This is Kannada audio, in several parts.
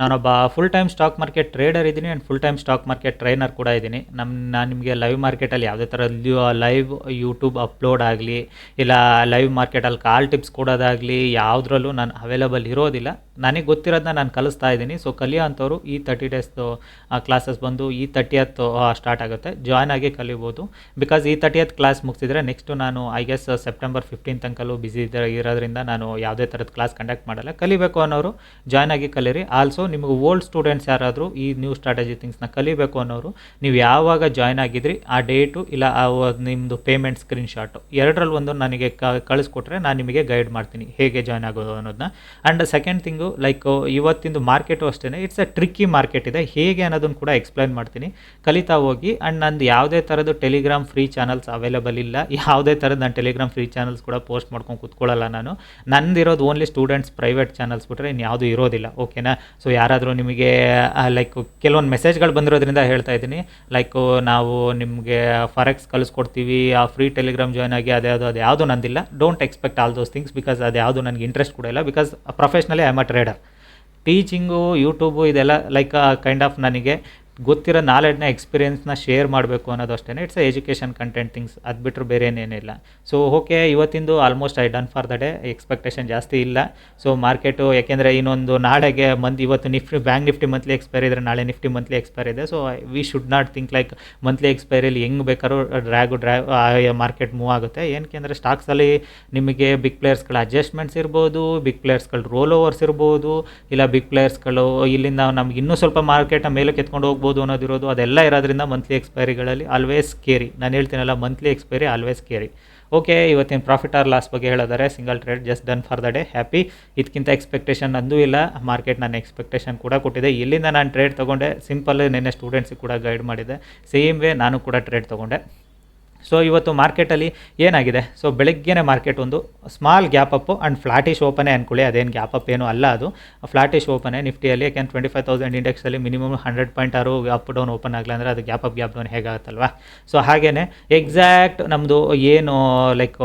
ನಾನೊಬ್ಬ full time stock market trader ಇದ್ದೀನಿ and full time stock market trainer ಕೂಡ ಇದ್ದೀನಿ. ನಮ್ಮ ನಾನು ನಿಮಗೆ ಲೈವ್ ಮಾರ್ಕೆಟಲ್ಲಿ ಯಾವುದೇ ಥರ ಲೈವ್ ಯೂಟ್ಯೂಬ್ ಅಪ್ಲೋಡ್ ಆಗಲಿ, ಇಲ್ಲ ಲೈವ್ ಮಾರ್ಕೆಟಲ್ಲಿ ಕಾಲ್ ಟಿಪ್ಸ್ ಕೊಡೋದಾಗಲಿ, ಯಾವುದ್ರಲ್ಲೂ ನಾನು ಅವೈಲಬಲ್ ಇರೋದಿಲ್ಲ. ನನಗೆ ಗೊತ್ತಿರೋದನ್ನ ನಾನು ಕಲಿಸ್ತಾ ಇದ್ದೀನಿ. ಸೊ ಕಲಿಯೋ ಅಂಥವ್ರು ಈ ತರ್ಟಿ ಡೇಸ್ದು ಕ್ಲಾಸಸ್ ಬಂದು ಈ ತರ್ಟಿಯತ್ ಸ್ಟಾರ್ಟ್ ಆಗುತ್ತೆ. ಜಾಯ್ನ್ ಆಗಿ ಕಲಿಬೋದು. ಬಿಕಾಸ್ ಈ ತರ್ಟಿಯತ್ ಕ್ಲಾಸ್ ಮುಗಿಸಿದ್ರೆ ನೆಕ್ಸ್ಟು ನಾನು ಐ ಗೆಸ್ ಸೆಪ್ಟೆಂಬರ್ ಫಿಫ್ಟೀನ್ ತನಕಲ್ಲೂ ಬ್ಯುಸಿ ಇರೋದ್ರಿಂದ ನಾನು ಯಾವುದೇ ಥರದ ಕ್ಲಾಸ್ ಕಂಡಕ್ಟ್ ಮಾಡಲ್ಲ. ಕಲಿಬೇಕು ಅನ್ನೋರು ಜಾಯ್ನ್ ಆಗಿ ಕಲೀರಿ. ಆಲ್ಸೋ ನಿಮಗೆ ಓಲ್ಡ್ ಸ್ಟೂಡೆಂಟ್ಸ್ ಯಾರಾದರೂ ಈ ನ್ಯೂ ಸ್ಟ್ರಾಟಜಿ ಥಿಂಗ್ಸ್ನ ಕಲಿಬೇಕು ಅನ್ನೋರು, ನೀವು ಯಾವಾಗ ಜಾಯ್ನ್ ಆಗಿದ್ರಿ, ಆ ಡೇಟು ಇಲ್ಲ ಆ ನಿಮ್ಮದು ಪೇಮೆಂಟ್ ಸ್ಕ್ರೀನ್ಶಾಟು ಎರಡರಲ್ಲಿ ಒಂದು ನನಗೆ ಕಳಿಸ್ಕೊಟ್ರೆ ನಾನು ನಿಮಗೆ ಗೈಡ್ ಮಾಡ್ತೀನಿ ಹೇಗೆ ಜಾಯ್ನ್ ಆಗೋದು ಅನ್ನೋದನ್ನ ಆ್ಯಂಡ್ ಸೆಕೆಂಡ್ ಥಿಂಗು ಲೈಕ್ ಇವತ್ತಿಂದು ಮಾರ್ಕೆಟು ಅಷ್ಟೇ ಇಟ್ಸ್ ಅ ಟ್ರಿಕ್ಕಿ ಮಾರ್ಕೆಟ್ ಇದೆ, ಹೇಗೆ ಅನ್ನೋದನ್ನು ಕೂಡ ಎಕ್ಸ್ಪ್ಲೈನ್ ಮಾಡ್ತೀನಿ. ಕಲಿತಾ ಹೋಗಿ ಆ್ಯಂಡ್ ನಂದು ಯಾವುದೇ ಥರದ್ದು ಟೆಲಿಗ್ರಾಮ್ ಫ್ರೀ ಚಾನಲ್ಸ್ ಅವೈಲೇಬಲ್ ಇಲ್ಲ. ಯಾವುದೇ ಥರದ್ದು ನಾನು ಟೆಲಿಗ್ರಾಮ್ ಫ್ರೀ ಚಾನಲ್ಸ್ ಕೂಡ ಪೋಸ್ಟ್ ಮಾಡ್ಕೊಂಡು ಕೂತ್ಕೊಳ್ಳಲ್ಲ ನಾನು. ನಂದಿರೋದು ಓನ್ಲಿ ಸ್ಟೂಡೆಂಟ್ಸ್ ಪ್ರೈವೇಟ್ ಚಾನಲ್ಸ್ ಬಿಟ್ಟರೆ ಇನ್ಯಾವುದು ಯಾವುದೂ ಇರೋದಿಲ್ಲ ಓಕೆನಾ ಸೊ ಯಾರಾದರೂ ನಿಮಗೆ ಲೈಕ್ ಕೆಲವೊಂದು ಮೆಸೇಜ್ಗಳು ಬಂದಿರೋದ್ರಿಂದ ಹೇಳ್ತಾ ಇದ್ದೀನಿ. ಲೈಕ್ ನಾವು ನಿಮಗೆ ಫಾರೆಕ್ಸ್ ಕಲಿಸ್ಕೊಡ್ತೀವಿ ಆ ಫ್ರೀ ಟೆಲಿಗ್ರಾಮ್ ಜಾಯ್ನ್ ಆಗಿ ಅದ್ಯಾವುದು ಅದು ಯಾವುದು ನಂದಿಲ್ಲ. Don't expect all those things because ಅದು ಯಾವುದು ನನಗೆ ಇಂಟ್ರೆಸ್ಟ್ ಕೂಡ ಇಲ್ಲ. Because professionally I am a trader teaching YouTube ಇದೆಲ್ಲ ಲೈಕ್ ಕೈಂಡ್ ಆಫ್ ನನಗೆ ಗೊತ್ತಿರೋ ನಾಲೆಡ್ನ ಎಕ್ಸ್ಪೀರಿಯೆನ್ಸ್ನ ಶೇರ್ ಮಾಡಬೇಕು ಅನ್ನೋದು ಅಷ್ಟೇ ಇಟ್ಸ್ ಎಜುಕೇಷನ್ ಕಂಟೆಂಟ್ ಥಿಂಗ್ಸ್ ಅದು ಬಿಟ್ಟರೆ ಬೇರೆ ಏನೇನಿಲ್ಲ so okay ಇವತ್ತಿಂದು almost I done for the day expectation ಜಾಸ್ತಿ ಇಲ್ಲ. ಸೊ ಮಾರ್ಕೆಟು ಯಾಕೆಂದರೆ ಇನ್ನೊಂದು ನಾಳೆಗೆ ಮಂತ್ ಇವತ್ತು Nifty bank Nifty monthly expire ಇದ್ದರೆ ನಾಳೆ ನಿಫ್ಟಿ ಮಂತ್ಲಿ ಎಕ್ಸ್ಪೈರ್ ಇದೆ. So we should not think like monthly ಎಕ್ಸ್ಪೈರಿಯಲ್ಲಿ ಹೆಂಗೆ ಬೇಕಾದ್ರೂ ಡ್ರ್ಯಾಗು ಡ್ರ್ಯಾ ಮಾರ್ಕೆಟ್ ಮೂವ್ ಆಗುತ್ತೆ. ಏನಕ್ಕೆ ಅಂದರೆ ಸ್ಟಾಕ್ಸಲ್ಲಿ ನಿಮಗೆ ಬಿಗ್ ಪ್ಲೇಯರ್ಸ್ಗಳ ಅಡ್ಜಸ್ಟ್ಮೆಂಟ್ಸ್ ಇರ್ಬೋದು ಬಿಗ್ ಪ್ಲೇಯರ್ಸ್ಗಳು ರೋಲ್ ಓವರ್ಸ್ ಇರ್ಬೋದು, ಇಲ್ಲ ಬಿಗ್ ಪ್ಲೇಯರ್ಸ್ಗಳು ಇಲ್ಲಿಂದ ನಮ್ಗೆ ಇನ್ನೂ ಸ್ವಲ್ಪ ಮಾರ್ಕೆಟ್ನ ಮೇಲೆ ಕೆತ್ಕೊಂಡು ಹೋಗ್ಬೋದು. ಅನ್ನೋದಿರೋದು, ಅದೆಲ್ಲ ಇರೋದ್ರಿಂದ ಮಂತ್ಲಿ ಎಕ್ಸ್ಪೈರಿಗಳಲ್ಲಿ ಆಲ್ವೇಸ್ ಕೇರಿ ನಾನು ಹೇಳ್ತೀನಲ್ಲ monthly expiry always carry okay ಇವತ್ತಿನ ಪ್ರಾಫಿಟ್ ಆರ್ ಲಾಸ್ ಬಗ್ಗೆ ಹೇಳಿದರೆ single trade just done for the day happy ಇದಕ್ಕಿಂತ ಎಕ್ಸ್ಪೆಕ್ಟೇಷನ್ ಅಂದೂ ಇಲ್ಲ. ಮಾರ್ಕೆಟ್ ನಾನು ಎಕ್ಸ್ಪೆಕ್ಟೇಷನ್ ಕೂಡ ಕೊಟ್ಟಿದೆ. ಇಲ್ಲಿಂದ ನಾನು ಟ್ರೇಡ್ ತೊಗೊಂಡೆ. ಸಿಂಪಲ್ ನಿನ್ನೆ ಸ್ಟೂಡೆಂಟ್ಸಿಗೆ ಕೂಡ ಗೈಡ್ ಮಾಡಿದೆ. ಸೇಮ್ ವೇ ನಾನು ಕೂಡ ಟ್ರೇಡ್ ತೊಗೊಂಡೆ. ಸೊ ಇವತ್ತು ಮಾರ್ಕೆಟಲ್ಲಿ ಏನಾಗಿದೆ? ಸೊ ಬೆಳಗ್ಗೆನೇ ಮಾರ್ಕೆಟ್ ಒಂದು small gap up and flattish ಓಪನೇ ಅಂದ್ಕೊಳ್ಳಿ ಅದೇನು ಗ್ಯಾಪ್ ಅಪ್ ಏನು ಅಲ್ಲ ಅದು. ಫ್ಲಾಟಿಶ್ ಓಪನೇ ನಿಫ್ಟಿಯಲ್ಲಿ ಯಾಕೆಂದ್ರೆ ಟ್ವೆಂಟಿ ಫೈವ್ ತೌಸಂಡ್ ಇಂಡೆಕ್ಸಲ್ಲಿ ಮಿನಿಮಮ್ ಹಂಡ್ರೆಡ್ ಪಾಯಿಂಟ್ ಆರು ಅಪ್ ಡೌನ್ ಓಪನ್ ಆಗಲ್ಲ ಅಂದರೆ ಅದು ಗ್ಯಾಪ್ ಅಪ್ ಗ್ಯಾಪ್ ಡೌನ್ ಹೇಗಾಗುತ್ತಲ್ವಾ? ಸೊ ಹಾಗೆಯೇ ಎಕ್ಸಾಕ್ಟ್ ನಮ್ಮದು ಏನು ಲೈಕ್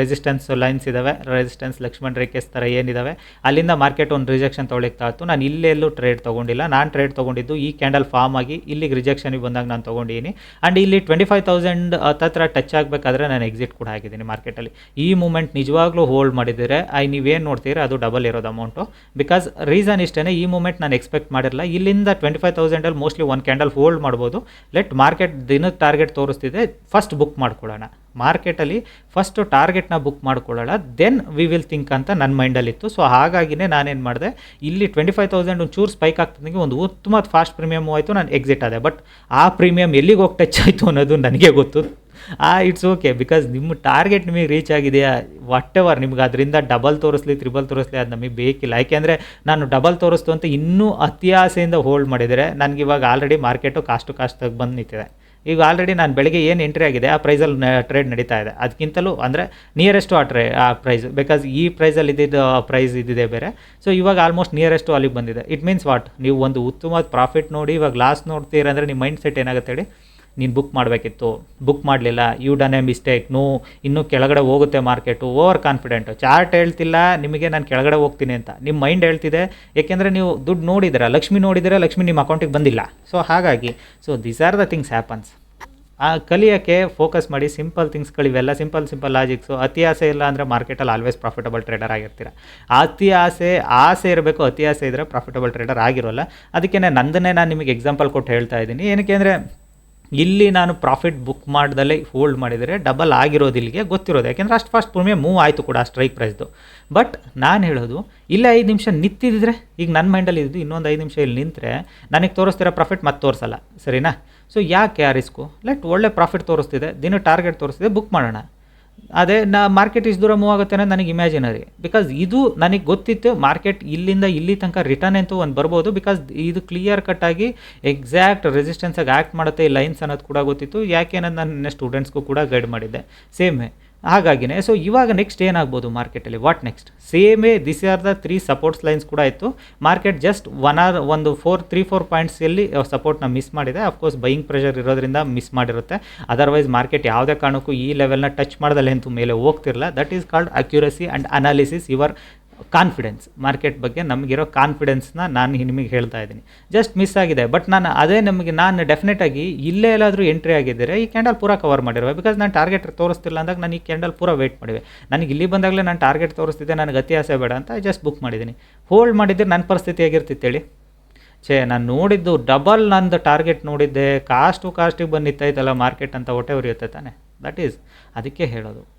ರೆಸಿಸ್ಟೆನ್ಸ್ ಲೈನ್ಸ್ ಇದ್ದಾವೆ ರೆಸಿಸ್ಟೆನ್ಸ್ ಲಕ್ಷ್ಮಣ್ ರೇಖೆಸ್ ಥರ ಏನಿದ್ದಾವೆ ಅಲ್ಲಿಂದ ಮಾರ್ಕೆಟ್ ಒಂದು ರಿಜೆಕ್ಷನ್ ತೊಗೊಳಿಕ್ತಾ ಇತ್ತು ನಾನು ಇಲ್ಲೆಲ್ಲೂ ಟ್ರೇಡ್ ತೊಗೊಂಡಿಲ್ಲ. ನಾನು ಟ್ರೇಡ್ ತೊಗೊಂಡಿದ್ದು ಈ ಕ್ಯಾಂಡಲ್ ಫಾರ್ಮ್ ಆಗಿ ಇಲ್ಲಿಗೆ ರಿಜೆಕ್ಷನಿಗೆ ಬಂದಾಗ ನಾನು ತೊಗೊಂಡಿದ್ದೀನಿ ಆ್ಯಂಡ್ ಇಲ್ಲಿ ಟ್ವೆಂಟಿ ಫೈವ್ ತೌಸಂಡ್ ಹತ್ತತ್ರ ಟಚ್ ಆಗಬೇಕಾದ್ರೆ ನಾನು ಎಕ್ಸಿಟ್ ಕೂಡ ಆಗಿದ್ದೀನಿ ಮಾರ್ಕೆಟಲ್ಲಿ ಈ ಮೂಮೆಂಟ್ ನಿಜವಾಗ್ಲೂ ಹೋಲ್ಡ್ ಮಾಡಿದರೆ, ಐ ನೀವೇನು ನೋಡ್ತೀರಾ, ಅದು ಡಬಲ್ ಇರೋದು ಅಮೌಂಟು ಬಿಕಾಸ್ ರೀಸನ್ ಇಷ್ಟೇ ಈ ಮೂಮೆಂಟ್ ನಾನು ಎಕ್ಸ್ಪೆಕ್ಟ್ ಮಾಡಿರಲ್ಲ. ಇಲ್ಲಿಂದ ಟ್ವೆಂಟಿ ಫೈವ್ ತೌಸಂಡಲ್ಲಿ ಮೋಸ್ಟ್ಲಿ ಒನ್ ಕ್ಯಾಂಡಲ್ ಹೋಲ್ಡ್ ಮಾಡ್ಬೋದು. ಲೆಟ್ ಮಾರ್ಕೆಟ್ ದಿನದ ಟಾರ್ಗೆಟ್ ತೋರಿಸ್ತಿದೆ ಫಸ್ಟ್ ಬುಕ್ ಮಾಡ್ಕೊಳ್ಳೋಣ. ಮಾರ್ಕೆಟಲ್ಲಿ ಫಸ್ಟು ಟಾರ್ಗೆಟ್ನ ಬುಕ್ ಮಾಡ್ಕೊಳ್ಳೋಣ ದೆನ್ ವಿ ವಿಲ್ ಥಿಂಕ್ ಅಂತ ನನ್ನ ಮೈಂಡಲ್ಲಿತ್ತು ಸೊ ಹಾಗಾಗಿನೇ ನಾನೇನು ಮಾಡಿದೆ, ಇಲ್ಲಿ ಟ್ವೆಂಟಿ ಫೈವ್ ತೌಸಂಡ್ ಒಂದು ಚೂರು ಸ್ಪೈಕ್ ಆಗ್ತದಂಗೆ ಒಂದು ಉತ್ತಮ ಫಾಸ್ಟ್ ಪ್ರೀಮಿಯಮ್ ಆಯಿತು, ನಾನು ಎಕ್ಸಿಟ್ ಆದೆ. ಬಟ್ ಆ ಪ್ರೀಮಿಯಮ್ ಎಲ್ಲಿಗೆ ಹೋಗಿ ಟಚ್ ಆಯಿತು ಅನ್ನೋದು ನನಗೆ ಗೊತ್ತು. ಆ ಇಟ್ಸ್ ಓಕೆ ಬಿಕಾಸ್ ನಿಮ್ಮ ಟಾರ್ಗೆಟ್ ನಿಮಗೆ ರೀಚ್ ಆಗಿದೆಯಾ? ವಾಟ್ ಎವರ್ ನಿಮ್ಗೆ ಅದರಿಂದ ಡಬಲ್ ತೋರಿಸ್ಲಿ ತ್ರಿಬಲ್ ತೋರಿಸ್ಲಿ ಅದು ನಮಗೆ ಬೇಕಿಲ್ಲ. ಯಾಕೆಂದರೆ ನಾನು ಡಬಲ್ ತೋರಿಸ್ತು ಅಂತ ಇನ್ನೂ ಅತಿಯಾಸೆಯಿಂದ ಹೋಲ್ಡ್ ಮಾಡಿದರೆ ನನಗೆ ಇವಾಗ ಆಲ್ರೆಡಿ ಮಾರ್ಕೆಟು ಕಾಸ್ಟ್ ಕಾಸ್ಟ್ ಬಂದು ನಿಂತಿದೆ. ಈಗ ಆಲ್ರೆಡಿ ನಾನು ಬೆಳಗ್ಗೆ ಏನು ಎಂಟ್ರಿ ಆಗಿದೆ, ಆ ಪ್ರೈಸಲ್ಲಿ ಟ್ರೇಡ್ ನಡೀತಾ ಇದೆ. ಅದಕ್ಕಿಂತಲೂ ಅಂದರೆ ನಿಯರೆಸ್ಟು ಆ ಟ್ರೇ ಆ ಪ್ರೈಸ್ ಬಿಕಾಸ್ ಈ ಪ್ರೈಸಲ್ಲಿ ಇದ್ದಿದ್ದು ಪ್ರೈಸ್ ಇದ್ದಿದೆ ಬೇರೆ. ಸೊ ಇವಾಗ ಆಲ್ಮೋಸ್ಟ್ ನಿಯರೆಸ್ಟು ಅಲ್ಲಿಗೆ ಬಂದಿದೆ. ಇಟ್ ಮೀನ್ಸ್ ವಾಟ್ ನೀವು ಒಂದು ಉತ್ತಮವಾದ ಪ್ರಾಫಿಟ್ ನೋಡಿ, ಇವಾಗ ಲಾಸ್ ನೋಡ್ತೀರಂದರೆ ನಿಮ್ಮ ಮೈಂಡ್ ಸೆಟ್ ಏನಾಗುತ್ತೆ ಹೇಳಿ? ನೀನು ಬುಕ್ ಮಾಡಬೇಕಿತ್ತು. ಬುಕ್ ಮಾಡಲಿಲ್ಲ. You done a mistake no ಇನ್ನೂ ಕೆಳಗಡೆ ಹೋಗುತ್ತೆ ಮಾರ್ಕೆಟು ಓವರ್ ಕಾನ್ಫಿಡೆಂಟು ಚಾರ್ಟ್ ಹೇಳ್ತಿಲ್ಲ, ನಿಮಗೆ ನಾನು ಕೆಳಗಡೆ ಹೋಗ್ತೀನಿ ಅಂತ. ನಿಮ್ಮ ಮೈಂಡ್ ಹೇಳ್ತಿದೆ. ಏಕೆಂದರೆ ನೀವು ದುಡ್ಡು ನೋಡಿದಿರ, ಲಕ್ಷ್ಮಿ ನೋಡಿದರೆ, ಲಕ್ಷ್ಮಿ ನಿಮ್ಮ ಅಕೌಂಟಿಗೆ ಬಂದಿಲ್ಲ. ಸೊ ಹಾಗಾಗಿ so this are the things happens ಆ ಕಲಿಯೋಕ್ಕೆ ಫೋಕಸ್ ಮಾಡಿ ಸಿಂಪಲ್ ಥಿಂಗ್ಸ್ಗಳಿವೆಲ್ಲ ಸಿಂಪಲ್ ಸಿಂಪಲ್ ಲಾಜಿಕ್ಸು ಅತಿ ಆಸೆ ಇಲ್ಲ ಅಂದರೆ ಮಾರ್ಕೆಟಲ್ಲಿ ಆಲ್ವೇಸ್ ಪ್ರಾಫಿಟಬಲ್ ಟ್ರೇಡರ್ ಆಗಿರ್ತೀರ. ಅತಿ ಆಸೆ ಆಸೆ ಇರಬೇಕು, ಅತಿ ಆಸೆ ಇದ್ದರೆ ಪ್ರಾಫಿಟಬಲ್ ಟ್ರೇಡರ್ ಆಗಿರೋಲ್ಲ. ಅದಕ್ಕೆ ನಂದನ್ನೇ ನಾನು ನಿಮಗೆ ಎಕ್ಸಾಂಪಲ್ ಕೊಟ್ಟು ಹೇಳ್ತಾ ಇದ್ದೀನಿ. ಏನಕ್ಕೆ ಅಂದರೆ ಇಲ್ಲಿ ನಾನು ಪ್ರಾಫಿಟ್ ಬುಕ್ ಮಾಡ್ದಲ್ಲೇ ಹೋಲ್ಡ್ ಮಾಡಿದರೆ ಡಬಲ್ ಆಗಿರೋದು ಇಲ್ಲಿಗೆ ಗೊತ್ತಿರೋದು. ಯಾಕೆಂದರೆ ಅಷ್ಟು ಫಾಸ್ಟ್ ಪ್ರೀಮಿಯಮ್ ಮೂವ್ ಆಯಿತು ಕೂಡ ಸ್ಟ್ರೈಕ್ ಪ್ರೈಸ್ದು ಬಟ್ ನಾನು ಹೇಳೋದು, ಇಲ್ಲ ಐದು ನಿಮಿಷ ನಿಂತಿದ್ರೆ ಈಗ ನನ್ನ ಮೈಂಡಲ್ಲಿ ಇದ್ದು ಇನ್ನೊಂದು ಐದು ನಿಮಿಷ ಇಲ್ಲಿ ನಿಂತರೆ ನನಗೆ ತೋರಿಸ್ತಿರೋ ಪ್ರಾಫಿಟ್ ಮತ್ತೆ ತೋರಿಸಲ್ಲ, ಸರಿನಾ? ಸೊ ಯಾಕೆ ಆ ರಿಸ್ಕು ಲೆಟ್ ಒಳ್ಳೆ ಪ್ರಾಫಿಟ್ ತೋರಿಸ್ತಿದೆ, ದಿನ ಟಾರ್ಗೆಟ್ ತೋರಿಸ್ತಿದೆ ಬುಕ್ ಮಾಡೋಣ. ಅದೇ ನಾ ಮಾರ್ಕೆಟ್ ಇಷ್ಟು ದೂರ ಮೂವ್ ಆಗುತ್ತೆ ಅನ್ನೋದು ನನಗೆ ಇಮ್ಯಾಜಿನರಿ ಬಿಕಾಸ್ ಇದು ನನಗೆ ಗೊತ್ತಿತ್ತು ಮಾರ್ಕೆಟ್ ಇಲ್ಲಿಂದ ಇಲ್ಲಿ ತನಕ ರಿಟರ್ನ್ ಅಂತೂ ಒಂದು ಬರ್ಬೋದು. ಬಿಕಾಸ್ ಇದು ಕ್ಲಿಯರ್ ಕಟ್ಟಾಗಿ ಎಕ್ಸಾಕ್ಟ್ ರೆಸಿಸ್ಟೆನ್ಸಾಗಿ ಆ್ಯಕ್ಟ್ ಮಾಡುತ್ತೆ ಈ ಲೈನ್ಸ್ ಅನ್ನೋದು ಕೂಡ ಗೊತ್ತಿತ್ತು. ಯಾಕೆ ಅನ್ನೋದು ನನ್ನ ಸ್ಟೂಡೆಂಟ್ಸ್ಗೂ ಕೂಡ ಗೈಡ್ ಮಾಡಿದ್ದೆ. ಸೇಮೇ ಹಾಗಾಗಿನೇ ಸೊ ಇವಾಗ ನೆಕ್ಸ್ಟ್ ಏನಾಗ್ಬೋದು ಮಾರ್ಕೆಟಲ್ಲಿ? What next ಸೇಮೇ this are the three supports lines ಕೂಡ ಇತ್ತು. ಮಾರ್ಕೆಟ್ ಜಸ್ಟ್ ಒನ್ ಆರ್ ಒಂದು ಫೋರ್ ತ್ರೀ ಫೋರ್ ಪಾಯಿಂಟ್ಸಲ್ಲಿ ಸಪೋರ್ಟ್ನ ಮಿಸ್ ಮಾಡಿದೆ. ಅಫ್ಕೋರ್ಸ್ ಬೈಯಿಂಗ್ ಪ್ರೆಷರ್ ಇರೋದ್ರಿಂದ ಮಿಸ್ ಮಾಡಿರುತ್ತೆ. ಅದರ್ವೈಸ್ ಮಾರ್ಕೆಟ್ ಯಾವುದೇ ಕಾರಣಕ್ಕೂ ಈ ಲೆವೆಲ್ನ ಟಚ್ ಮಾಡ್ದಲ್ಲೇ ಅಂತೂ ಮೇಲೆ ಹೋಗ್ತಿರಲ್ಲ that is called accuracy and analysis your confidence market ಬಗ್ಗೆ ನಮಗಿರೋ ಕಾನ್ಫಿಡೆನ್ಸ್ನ ನಾನು ನಿಮಗೆ ಹೇಳ್ತಾ ಇದ್ದೀನಿ. ಜಸ್ಟ್ ಮಿಸ್ ಆಗಿದೆ ಬಟ್ ನಾನು ಅದೇ ನಮಗೆ ನಾನು ಡೆಫಿನೆಟಾಗಿ ಇಲ್ಲೇ ಎಲ್ಲಾದರೂ ಎಂಟ್ರಿ ಆಗಿದ್ದರೆ ಈ ಕ್ಯಾಂಡಲ್ ಪೂರ ಕವರ್ ಮಾಡಿರುವೆ. ಬಿಕಾಸ್ ನಾನು ಟಾರ್ಗೆಟ್ ತೋರಿಸ್ತಿಲ್ಲ ಅಂದಾಗ ನಾನು ಈ ಕ್ಯಾಂಡಲ್ ಪೂರ ವೇಟ್ ಮಾಡಿವೆ. ನನಗೆ ಇಲ್ಲಿ ಬಂದಾಗಲೇ ನಾನು ಟಾರ್ಗೆಟ್ ತೋರಿಸ್ತಿದ್ದೆ, ನನಗೆ ಆಸೆ ಬೇಡ ಅಂತ ಜಸ್ಟ್ ಬುಕ್ ಮಾಡಿದ್ದೀನಿ. ಹೋಲ್ಡ್ ಮಾಡಿದರೆ ನನ್ನ ಪರಿಸ್ಥಿತಿ ಹೇಗಿರ್ತಿತ್ತು ಹೇಳಿ? ಛೇ, ನಾನು ನೋಡಿದ್ದು ಡಬಲ್ ನಂದು ಟಾರ್ಗೆಟ್ ನೋಡಿದ್ದೆ. ಕಾಸ್ಟು ಕಾಸ್ಟಿಗೆ ಬಂದು ನಿಂತೈತಲ್ಲ ಮಾರ್ಕೆಟ್ ಅಂತ ಹೊಟ್ಟೆ ಉರಿಯುತ್ತೆ ತಾನೆ. ದಟ್ ಈಸ್ ಅದಕ್ಕೆ ಹೇಳೋದು.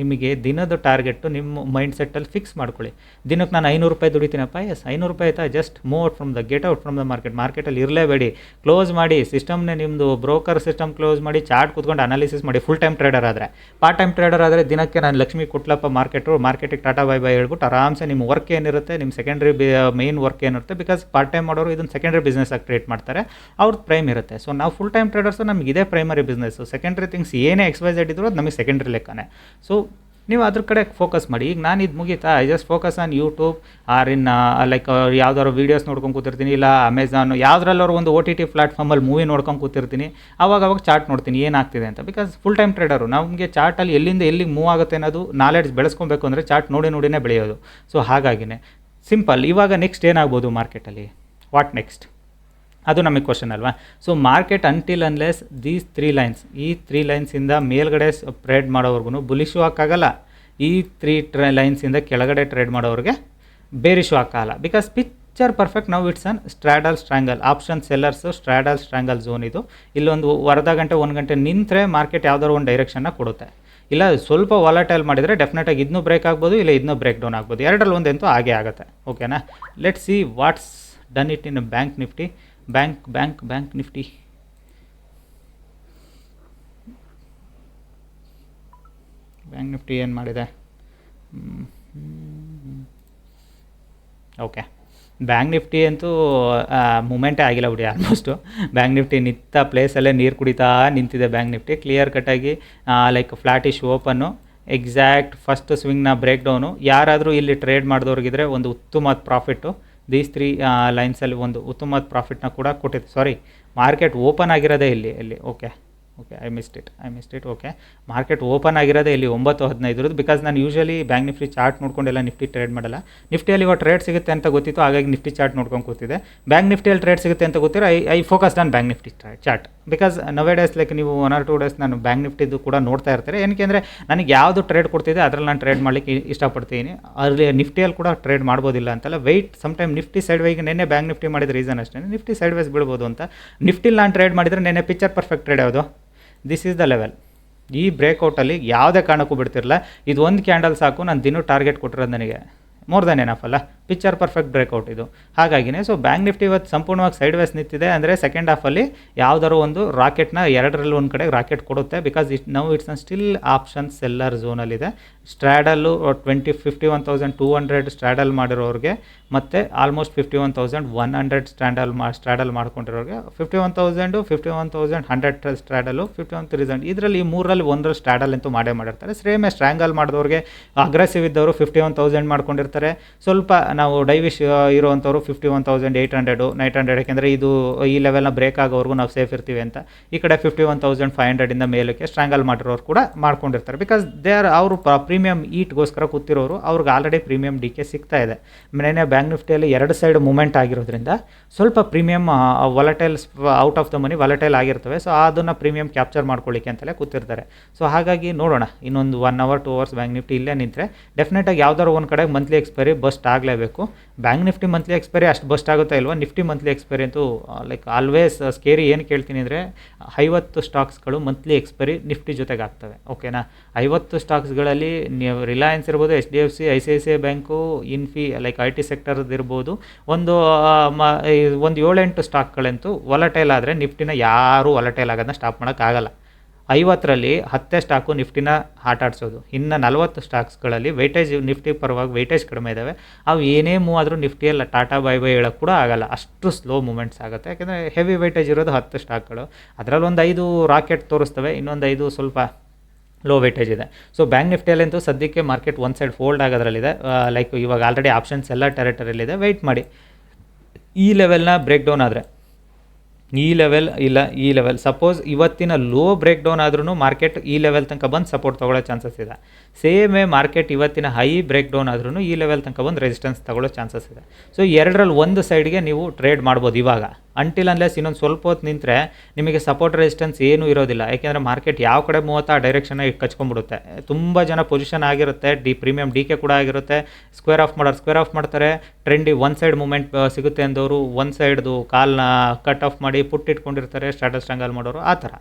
ನಿಮಗೆ ದಿನದ ಟಾರ್ಗೆಟು ನಿಮ್ಮ ಮೈಂಡ್ ಸೆಟ್ಟಲ್ಲಿ ಫಿಕ್ಸ್ ಮಾಡ್ಕೊಳ್ಳಿ. ದಿನಕ್ಕೆ ನಾನು ಐನೂರು ರೂಪಾಯಿ ದುಡಿತೀನಪ್ಪ ಎಸ್ ಐನೂರು ರೂಪಾಯಿ ಆಯ್ತಾ? Just move out from the get out from the market ಮಾರ್ಕೆಟಲ್ಲಿ ಇರಲೇಬೇಡಿ. ಕ್ಲೋಸ್ ಮಾಡಿ ಸಿಸ್ಟಮ್ನೇ ನಿಮ್ಮದು ಬ್ರೋಕರ್ ಸಿಸ್ಟಮ್ ಕ್ಲೋಸ್ ಮಾಡಿ ಚಾರ್ಟ್ ಕೂತ್ಕೊಂಡು ಅನಾಲಿಸಿಸ್ ಮಾಡಿ ಫುಲ್ ಟೈಮ್ ಟ್ರೇಡರ್ ಆದರೆ. ಪಾರ್ಟ್ ಟೈಮ್ ಟ್ರೇಡರ್ ಆದರೆ ದಿನಕ್ಕೆ ನಾನು ಲಕ್ಷ್ಮಿ ಕೊಟ್ಲಪ್ಪ ಮಾರ್ಕೆಟು ಮಾರ್ಕೆಟಿಗೆ ಟಾಟಾ ಬೈ ಬೈ ಹೇಳ್ಬಿಟ್ಟು ಆರಾಮ್ಸೆ ನಿಮ್ಮ ವರ್ಕ್ ಏನಿರುತ್ತೆ, ನಿಮ್ಮ ಸೆಕೆಂಡ್ರಿ ಮೇನ್ ವರ್ಕ್ ಏನಿರುತ್ತೆ ಬಿಕಾಸ್ ಪಾರ್ಟ್ ಟೈಮ್ ಮಾಡೋರು ಇದನ್ನು ಸೆಕೆಂಡ್ರಿ ಬಿಸ್ನೆಸ್ ಆಗಿ ಕ್ರಿಯೇಟ್ ಮಾಡ್ತಾರೆ. ಅವ್ರ ಪ್ರೈಮ್ ಇರುತ್ತೆ. ಸೊ ನಾವು ಫುಲ್ ಟೈಮ್ ಟ್ರೇಡರ್ಸು ನಮಗೆ ಇದೇ ಪ್ರೈಮರಿ ಬಿಸ್ನೆಸ್ಸು ಸೆಕೆಂಡ್ರಿ ಥಿಂಗ್ಸ್ ಏನೇ ಎಕ್ಸ್ಪೈಸ್ ಇದ್ರು ಅದು ನಮಗೆ ಸೆಕೆಂಡ್ರಿ ಲೆಕ್ಕನೇ. ಸೊ ನೀವು ಅದ್ರ ಕಡೆ ಫೋಕಸ್ ಮಾಡಿ. ಈಗ ನಾನು ಇದು ಮುಗೀತಾ I just focus on YouTube or in like ಯಾವ್ದಾರು ವೀಡಿಯೋಸ್ ನೋಡ್ಕೊಂಡು ಕೂತಿರ್ತೀನಿ, ಇಲ್ಲ ಅಮೆಝಾನ್ ಯಾವುದ್ರಲ್ಲಾರು ಒಂದು ಒ ಟಿ ಟಿ ಪ್ಲಾಟ್ಫಾರ್ಮಲ್ಲಿ ಮೂವಿ ನೋಡ್ಕೊಂಡು ಕೂತಿರ್ತೀನಿ, ಅವಾಗ ಅವಾಗ ಚಾರ್ಟ್ ನೋಡ್ತೀನಿ ಏನಾಗ್ತಿದೆ ಅಂತ. ಬಿಕಾಸ್ ಫುಲ್ ಟೈಮ್ ಟ್ರೇಡರು ನಮಗೆ ಚಾರ್ಟಲ್ಲಿ ಎಲ್ಲಿಂದ ಎಲ್ಲಿಗೆ ಮೂವ್ ಆಗುತ್ತೆ ಅನ್ನೋದು ನಾಲೆಡ್ಜ್ ಬೆಳೆಸ್ಕೊಬೇಕು ಅಂದರೆ ಚಾರ್ಟ್ ನೋಡಿ ನೋಡಿನೇ ಬೆಳೆಯೋದು. ಸೊ ಹಾಗಾಗಿನೇ. ಸಿಂಪಲ್ ಇವಾಗ ನೆಕ್ಸ್ಟ್ ಏನಾಗ್ಬೋದು ಮಾರ್ಕೆಟಲ್ಲಿ ವಾಟ್ ನೆಕ್ಸ್ಟ್ ಅದು ನಮಗೆ ಕ್ವಶನ್ ಅಲ್ವಾ? So market until unless these three lines ಈ ತ್ರೀ ಲೈನ್ಸಿಂದ ಮೇಲ್ಗಡೆ ಟ್ರೇಡ್ ಮಾಡೋವ್ರಿಗೂ ಬುಲಿಶು ಹಾಕಾಗಲ್ಲ. ಈ ತ್ರೀ ಟ್ರೈ ಲೈನ್ಸಿಂದ ಕೆಳಗಡೆ ಟ್ರೇಡ್ ಮಾಡೋರಿಗೆ ಬೇರಿಶು ಹಾಕಲ್ಲ ಬಿಕಾಸ್ ಪಿಕ್ಚರ್ ಪರ್ಫೆಕ್ಟ್ ನಾವು it's in straddle strangle option sellers straddle strangle zone ಇದು. ಇಲ್ಲೊಂದು ಅರ್ಧ ಗಂಟೆ, ಒಂದು ಗಂಟೆ ನಿಂತರೆ ಮಾರ್ಕೆಟ್ ಯಾವ್ದಾದ್ರು ಒಂದು ಡೈರೆಕ್ಷನ್ನ ಕೊಡುತ್ತೆ. ಇಲ್ಲ, ಸ್ವಲ್ಪ ವಾಲಟೈಲ್ ಮಾಡಿದರೆ ಡೆಫಿನೆಟಾಗಿ ಇದನ್ನೂ ಬ್ರೇಕ್ ಆಗ್ಬೋದು, ಇಲ್ಲ ಇದನ್ನೂ ಬ್ರೇಕ್ ಡೌನ್ ಆಗ್ಬೋದು. ಎರಡರಲ್ಲಿ ಒಂದಂತೂ ಹಾಗೆ ಆಗುತ್ತೆ. ಓಕೆನಾ let see what's done it in bank Nifty bank bank bank Nifty. Bank Nifty ಏನು ಮಾಡಿದೆ? ಓಕೆ. ಬ್ಯಾಂಕ್ ನಿಫ್ಟಿ ಅಂತೂ ಮೂಮೆಂಟೇ ಆಗಿಲ್ಲ ಬಿಡಿ, ಆಲ್ಮೋಸ್ಟು. ಬ್ಯಾಂಕ್ ನಿಫ್ಟಿ ನಿಂತ ಪ್ಲೇಸಲ್ಲೇ ನೀರು ಕುಡಿತಾ ನಿಂತಿದೆ ಬ್ಯಾಂಕ್ ನಿಫ್ಟಿ. ಕ್ಲಿಯರ್ ಕಟ್ಟಾಗಿ like flattish open exact first ಸ್ವಿಂಗ್ನ break down ಯಾರಾದರೂ ಇಲ್ಲಿ ಟ್ರೇಡ್ ಮಾಡಿದವ್ರಿಗಿದ್ರೆ ಒಂದು ಉತ್ತಮ ಪ್ರಾಫಿಟ್ಟು ದೀಸ್ ತ್ರೀ ಲೈನ್ಸಲ್ಲಿ ಒಂದು ಉತ್ತಮ ಪ್ರಾಫಿಟ್ನ ಕೂಡ ಕೊಟ್ಟಿದೆ. ಸಾರಿ ಮಾರ್ಕೆಟ್ ಓಪನ್ ಆಗಿರೋದೇ ಇಲ್ಲಿ ಇಲ್ಲಿ okay okay I missed it I missed it okay market open ಆಗಿರೋದೇ ಇಲ್ಲಿ ಒಂಬತ್ತು ಹದಿನೈದರದ್ದು ಬಿಕಾಸ್ ನಾನು ಯೂಶಲಿ ಬ್ಯಾಂಕ್ ನಿಫ್ಟಿ ಚಾರ್ಟ್ ನೋಡ್ಕೊಂಡೆಲ್ಲ ನಿಫ್ಟಿ ಟ್ರೇಡ್ ಮಾಡಲ್ಲ. ನಿಫ್ಟಿಯಲ್ಲಿ ಇವಾಗ ಟ್ರೇಡ್ ಸಿಗುತ್ತೆ ಅಂತ ಗೊತ್ತಿತ್ತು, ಹಾಗಾಗಿ ನಿಫ್ಟಿ ಚಾರ್ಟ್ ನೋಡ್ಕೊಂಡು ಕೂತಿದೆ ಬ್ಯಾಂಕ್ ನಿಫ್ಟಿಯಲ್ಲಿ ಟ್ರೇಡ್ ಸಿಗುತ್ತೆ ಅಂತ ಗೊತ್ತಿರೋ I I focus on bank Nifty chart because nowadays like ನೀವು ಒನ್ ಆರ್ ಟೂ ಡೇಸ್ ನಾನು ಬ್ಯಾಂಕ್ ನಿಫ್ಟಿದ್ದು ಕೂಡ ನೋಡ್ತಾ ಇರ್ತಾರೆ. ಏನಕ್ಕೆ ಅಂದರೆ ನನಗೆ ಯಾವುದು ಟ್ರೇಡ್ ಕೊಡ್ತಿದೆ, ಅದರಲ್ಲಿ ನಾನು ಟ್ರೇಡ್ ಮಾಡಲಿಕ್ಕೆ ಇಷ್ಟಪಡ್ತೀನಿ. ಅಲ್ಲಿ ನಿಫ್ಟಿಯಲ್ಲಿ ಕೂಡ ಟ್ರೇಡ್ ಮಾಡ್ಬೋದಿಲ್ಲ ಅಂತಲ್ಲ. Wait some time Nifty side ವೈಗೆ ನೆನ್ನೆ ಬ್ಯಾಂಕ್ ನಿಫ್ಟಿ ಮಾಡಿದ ರೀಸನ್ ಅಷ್ಟೇ. ನಿಫ್ಟಿ ಸೈಡ್ ವೈಸ್ ಬಿಡ್ಬೋದು ಅಂತ. ನಿಫ್ಟಿಲಿ ನಾನು ಟ್ರೇಡ್ ಮಾಡಿದರೆ ನೆನ್ನೆ ಪಿಕ್ಚರ್ ಪರ್ಫೆಕ್ಟ್ ಟ್ರೇಡ್ ಯಾವುದು? ದಿಸ್ ಈಸ್ ದ ಲೆವೆಲ್ ಈ ಬ್ರೇಕೌಟಲ್ಲಿ ಯಾವುದೇ ಕಾರಣಕ್ಕೂ ಬಿಡ್ತಿರಲ್ಲ ಇದು ಒಂದು ಕ್ಯಾಂಡಲ್ ಸಾಕು, ನಾನು ದಿನ ಟಾರ್ಗೆಟ್ ಕೊಟ್ಟಿರೋದು ನನಗೆ. ಮೋರ್ ದೆನ್ ಏನಫ್ ಅಲ್ಲ? ಪಿಕ್ಚರ್ ಪರ್ಫೆಕ್ಟ್ ಬ್ರೇಕೌಟ್ ಇದು. ಹಾಗಾಗಿನೇ ಸೊ ಬ್ಯಾಂಕ್ ನಿಫ್ಟಿ ಇವತ್ತು ಸಂಪೂರ್ಣವಾಗಿ ಸೈಡ್ ವೇಸ್ ನಿಂತಿದೆ ಅಂದರೆ ಸೆಕೆಂಡ್ ಹಾಫಲ್ಲಿ ಯಾವುದಾದ್ರು ಒಂದು ರಾಕೆಟ್ನ ಎರಡರಲ್ಲಿ ಒಂದು ಕಡೆ ರಾಕೆಟ್ ಕೊಡುತ್ತೆ because it now it's in still option seller ಝೋನಲ್ಲಿದೆ straddle twenty fifty one thousand two hundred straddle ಮಾಡಿರೋರಿಗೆ, ಮತ್ತು almost fifty one thousand one hundred ಸ್ಟ್ಯಾಂಡಲ್ ಮಾ straddle ಮಾಡ್ಕೊಂಡಿರೋರಿಗೆ fifty one thousand fifty one thousand hundred straddle fifty one thousand ಇದರಲ್ಲಿ ಈ ಮೂರಲ್ಲಿ ಒಂದರ ಸ್ಟ್ರಾಡಲ್ ಅಂತೂ ಮಾಡೇ ಮಾಡಿರ್ತಾರೆ. ಸೇಮೇ ಸ್ಟ್ರಾಂಗಲ್ ಮಾಡಿದವ್ರಿಗೆ ಅಗ್ರೆಸಿವ್ ಇದ್ದವರು ಫಿಫ್ಟಿ ಒನ್ ತೌಸಂಡ್ ಮಾಡ್ಕೊಂಡಿರ್ತಾರೆ. ಸ್ವಲ್ಪ ನಾವು ಡೈವಿಶ್ ಇರುವಂಥವ್ರು fifty one thousand eight hundred nine hundred ಯಾಕೆಂದರೆ ಇದು ಈ ಲೆವೆಲ್ನ ಬ್ರೇಕ್ ಆಗೋವರೆಗೂ ನಾವು ಸೇಫ್ ಇರ್ತೀವಿ ಅಂತ. ಈ ಕಡೆ ಫಿಫ್ಟಿ ಒನ್ ತೌಸಂಡ್ ಫೈವ್ ಹಂಡ್ರೆಡಿಂದ ಮೇಲಕ್ಕೆ ಸ್ಟ್ರಾಂಗಲ್ ಮಾಡಿರೋರು ಕೂಡ ಮಾಡ್ಕೊಂಡಿರ್ತಾರೆ. ಬಿಕಾಸ್ ದೇ ಆರ್ ಅವರು ಪ್ರೀಮಿಯಂ ಈಟ್ಗೋಸ್ಕರ ಕೂತಿರೋರು, ಅವ್ರಿಗೆ ಆಲ್ರೆಡಿ ಪ್ರೀಮಿಯಂ ಡಿ ಕೆ ಸಿಗ್ತಾ ಇದೆ. ಮೇನೆ ಬ್ಯಾಂಕ್ ನಿಫ್ಟಿಯಲ್ಲಿ ಎರಡು ಸೈಡ್ ಮೂಮೆಂಟ್ ಆಗಿರೋದ್ರಿಂದ ಸ್ವಲ್ಪ premium volatile out of the money volatile ಆಗಿರ್ತವೆ. ಸೊ ಅದನ್ನು ಪ್ರೀಮಿಯಂ ಕ್ಯಾಪ್ಚರ್ ಮಾಡ್ಕೊಳ್ಳಿಕ್ಕೆ ಅಂತಲೇ ಕೂತಿರ್ತಾರೆ. ಸೊ ಹಾಗಾಗಿ ನೋಡೋಣ, ಇನ್ನೊಂದು one hour two hours bank Nifty ಇಲ್ಲೇ ನಿಂತರೆ ಡೆಫಿನೆಟಾಗಿ ಯಾವ್ದಾರು ಒಂದು ಕಡೆ ಮಂತ್ಲಿ ಎಕ್ಸ್ಪೈರಿ ಬಸ್ಟ್ ಆಗಲೇಬೇಕು. ಬ್ಯಾಂಕ್ ನಿಫ್ಟಿ ಮಂತ್ಲಿ ಎಕ್ಸ್ಪೈರಿ ಅಷ್ಟು ಬಸ್ಟ್ ಆಗುತ್ತಾ ಇಲ್ವಾ? ನಿಫ್ಟಿ ಮಂತ್ಲಿ ಎಕ್ಸ್ಪೈರಿ ಅಂತೂ ಲೈಕ್ ಆಲ್ವೇಸ್ ಸ್ಕೇರಿ ಏನು ಕೇಳ್ತೀನಿ ಅಂದರೆ ಐವತ್ತು ಸ್ಟಾಕ್ಸ್ಗಳು ಮಂತ್ಲಿ ಎಕ್ಸ್ಪೈರಿ ನಿಫ್ಟಿ ಜೊತೆಗೆ ಆಗ್ತವೆ. ಓಕೆನಾ ಐವತ್ತು ಸ್ಟಾಕ್ಸ್ಗಳಲ್ಲಿ ನೀವು ರಿಲಯನ್ಸ್ ಇರ್ಬೋದು, H D F C, I C I C I bank, Infy like I T ಸೆಕ್ಟರ್ದು ಇರ್ಬೋದು. ಒಂದು ಮ ಒಂದು ಏಳೆಂಟು ಸ್ಟಾಕ್ಗಳಂತೂ ವಲಟೈಲ್ ಆದರೆ ನಿಫ್ಟಿನ ಯಾರೂ ವಲಟೈಲ್ ಆಗೋದನ್ನ ಸ್ಟಾಪ್ ಮಾಡೋಕ್ಕಾಗಲ್ಲ ಐವತ್ತರಲ್ಲಿ ಹತ್ತೇ ಸ್ಟಾಕು ನಿಫ್ಟಿನ ಆಟ ಆಡಿಸೋದು. ಇನ್ನು ನಲವತ್ತು ಸ್ಟಾಕ್ಸ್ಗಳಲ್ಲಿ ವೆಯ್ಟೇಜ್ ನಿಫ್ಟಿ ಪರವಾಗಿ ವೆಯ್ಟೇಜ್ ಕಡಿಮೆ ಇದ್ದಾವೆ ಅವು ಏನೇ ಮೂವ್ ಆದರೂ ನಿಫ್ಟಿಯಲ್ಲಿ ಟಾಟಾ ಬೈ ಬೈ ಹೇಳೋಕ್ಕೆ ಕೂಡ ಆಗಲ್ಲ. ಅಷ್ಟು ಸ್ಲೋ ಮೂಮೆಂಟ್ಸ್ ಆಗುತ್ತೆ. ಯಾಕೆಂದರೆ ಹೆವಿ ವೆಯ್ಟೇಜ್ ಇರೋದು ಹತ್ತು ಸ್ಟಾಕ್ಗಳು. ಅದರಲ್ಲಿ ಒಂದು ಐದು ರಾಕೆಟ್ ತೋರಿಸ್ತವೆ, ಇನ್ನೊಂದು ಐದು ಸ್ವಲ್ಪ ಲೋ ವೇಟೇಜ್ ಇದೆ. ಸೊ ಬ್ಯಾಂಕ್ ನಿಫ್ಟಿಯಲ್ಲಂತೂ ಸದ್ಯಕ್ಕೆ ಮಾರ್ಕೆಟ್ ಒಂದು ಸೈಡ್ ಫೋಲ್ಡ್ ಆಗೋದ್ರಲ್ಲಿದೆ. ಲೈಕ್ ಇವಾಗ ಆಲ್ರೆಡಿ ಆಪ್ಷನ್ಸ್ ಎಲ್ಲ ಟೆರಿಟರಿಯಲ್ಲಿದೆ ವೆಯ್ಟ್ ಮಾಡಿ. ಈ ಲೆವೆಲ್ನ ಬ್ರೇಕ್ ಡೌನ್ ಆದರೆ. ಈ ಲೆವೆಲ್ ಇಲ್ಲ, ಈ ಲೆವೆಲ್ ಸಪೋಸ್ ಇವತ್ತಿನ ಲೋ ಬ್ರೇಕ್ ಡೌನ್ ಆದ್ರೂ ಮಾರ್ಕೆಟ್ ಈ ಲೆವೆಲ್ ತನಕ ಬಂದು ಸಪೋರ್ಟ್ ತೊಗೊಳ್ಳೋ ಚಾನ್ಸಸ್ ಇದೆ. ಸೇಮ್ ವೇ ಮಾರ್ಕೆಟ್ ಇವತ್ತಿನ ಹೈ ಬ್ರೇಕ್ ಡೌನ್ ಆದ್ರೂ ಈ ಲೆವೆಲ್ ತನಕ ಬಂದು ರೆಸಿಸ್ಟೆನ್ಸ್ ತಗೊಳ್ಳೋ ಚಾನ್ಸಸ್ ಇದೆ. ಸೊ ಎರಡರಲ್ಲಿ ಒಂದು ಸೈಡ್ಗೆ ನೀವು ಟ್ರೇಡ್ ಮಾಡ್ಬೋದು ಇವಾಗ. ಅಂಟಿಲ್ ಅನ್ಲೆಸ್ ಇನ್ನೊಂದು ಸ್ವಲ್ಪ ಹೊತ್ತು ನಿಂತರೆ ನಿಮಗೆ ಸಪೋರ್ಟ್ ರೆಸಿಸ್ಟೆನ್ಸ್ ಏನೂ ಇರೋದಿಲ್ಲ. ಯಾಕೆಂದರೆ ಮಾರ್ಕೆಟ್ ಯಾವ ಕಡೆ ಮೂವತ್ತು ಆ ಡೈರೆಕ್ಷನಾಗಿ ಕಚ್ಕೊಂಡ್ಬಿಡುತ್ತೆ. ತುಂಬ ಜನ ಪೊಸಿಷನ್ ಆಗಿರುತ್ತೆ ಡಿ ಪ್ರೀಮಿಯಂ ಡಿ ಕೆ ಕೂಡ ಆಗಿರುತ್ತೆ. ಸ್ಕ್ವೇರ್ ಆಫ್ ಮಾಡೋರು ಸ್ಕ್ವೇರ್ ಆಫ್ ಮಾಡ್ತಾರೆ. ಟ್ರೆಂಡಿ ಒನ್ ಸೈಡ್ ಮೂಮೆಂಟ್ ಸಿಗುತ್ತೆ ಅಂದವರು ಒನ್ ಸೈಡ್ದು ಕಾಲ್ನ ಕಟ್ ಆಫ್ ಮಾಡಿ ಪುಟ್ ಇಟ್ಕೊಂಡಿರ್ತಾರೆ ಸ್ಟ್ರಂಗಲ್ ಮಾಡೋರು. ಆ ಥರ.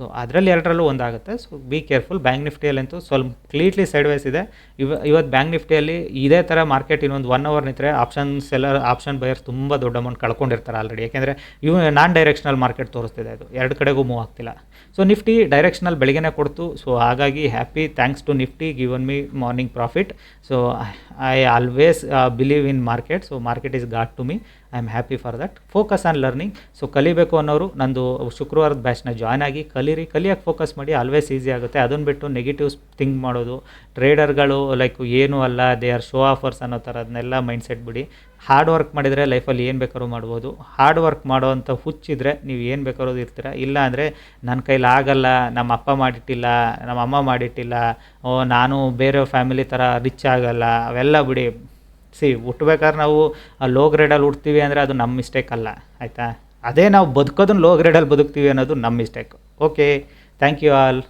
ಸೊ ಅದರಲ್ಲಿ ಎರಡರಲ್ಲೂ ಒಂದಾಗುತ್ತೆ. ಸೊ ಬಿ ಕೇರ್ಫುಲ್ ಬ್ಯಾಂಕ್ ನಿಫ್ಟಿಯಲ್ಲಂತೂ ಸ್ವಲ್ಪ ಕ್ಲೀಟ್ಲಿ ಸೈಡ್ ವೈಸ್ ಇದೆ. ಇವ ಇವತ್ತು ಬ್ಯಾಂಕ್ ನಿಫ್ಟಿಯಲ್ಲಿ ಇದೇ ಥರ ಮಾರ್ಕೆಟ್ ಇನ್ನೊಂದು ಒನ್ ಅವರ್ ನಿಂತರೆ ಆಪ್ಷನ್ ಸೆಲ್ಲರ್ ಆಪ್ಷನ್ ಬಯರ್ಸ್ ತುಂಬ ದೊಡ್ಡ ಅಮೌಂಟ್ ಕಳ್ಕೊಂಡಿರ್ತಾರೆ ಆಲ್ರೆಡಿ ಯಾಕೆಂದರೆ ಇವು ನಾನ್ ಡೈರೆಕ್ಷನಲ್ ಮಾರ್ಕೆಟ್ ತೋರಿಸ್ತಿದೆ ಅದು ಎರಡು ಕಡೆಗೂ ಮೂವ್ ಆಗ್ತಿಲ್ಲ. ಸೊ ನಿಫ್ಟಿ ಡೈರೆಕ್ಷನಲ್ ಬೆಳಗ್ಗೆನೇ ಕೊಡ್ತು. ಸೊ ಹಾಗಾಗಿ happy thanks to Nifty given me morning profit so I always believe in market so market is got to me I am happy for that focus on learning so ಕಲಿಬೇಕು ಅನ್ನೋರು ನಂದು ಶುಕ್ರವಾರದ ಬ್ಯಾಚ್ನ ಜಾಯ್ನ್ ಆಗಿ ಕಲೀರಿ ಕಲಿಯೋಕ್ಕೆ ಫೋಕಸ್ ಮಾಡಿ ಆಲ್ವೇಸ್ ಈಸಿ ಆಗುತ್ತೆ. ಅದನ್ನು ಬಿಟ್ಟು ನೆಗೆಟಿವ್ಸ್ ಥಿಂಕ್ ಮಾಡೋದು ಟ್ರೇಡರ್ಗಳು ಲೈಕ್ ಏನೂ ಅಲ್ಲ ದೇ ಆರ್ ಶೋ ಆಫರ್ಸ್ ಅನ್ನೋ ಥರದನ್ನೆಲ್ಲ ಮೈಂಡ್ ಸೆಟ್ ಬಿಡಿ. ಹಾರ್ಡ್ ವರ್ಕ್ ಮಾಡಿದರೆ ಲೈಫಲ್ಲಿ ಏನು ಬೇಕಾದ್ರೂ ಮಾಡ್ಬೋದು. ಹಾರ್ಡ್ ವರ್ಕ್ ಮಾಡೋವಂಥ ಹುಚ್ಚಿದ್ರೆ ನೀವು ಏನು ಬೇಕಾದ್ರೂ ಇರ್ತೀರ. ಇಲ್ಲ ಅಂದರೆ ನನ್ನ ಕೈಲಿ ಆಗಲ್ಲ, ನಮ್ಮ ಅಪ್ಪ ಮಾಡಿಟ್ಟಿಲ್ಲ, ನಮ್ಮ ಅಮ್ಮ ಮಾಡಿಟ್ಟಿಲ್ಲ, ಓ, ನಾನು ಬೇರೆ ಫ್ಯಾಮಿಲಿ ಥರ ರಿಚ್ ಆಗಲ್ಲ, ಅವೆಲ್ಲ ಬಿಡಿ. ಸಿ, ಹುಟ್ಬೇಕಾದ್ರೆ ನಾವು ಲೋ ಗ್ರೇಡಲ್ಲಿ ಹುಡ್ತೀವಿ ಅಂದರೆ ಅದು ನಮ್ಮ ಮಿಸ್ಟೇಕ್ ಅಲ್ಲ. ಆಯಿತಾ? ಅದೇ ನಾವು ಬದುಕೋದನ್ನ ಲೋ ಗ್ರೇಡಲ್ಲಿ ಬದುಕ್ತೀವಿ ಅನ್ನೋದು ನಮ್ಮ mistake okay thank you all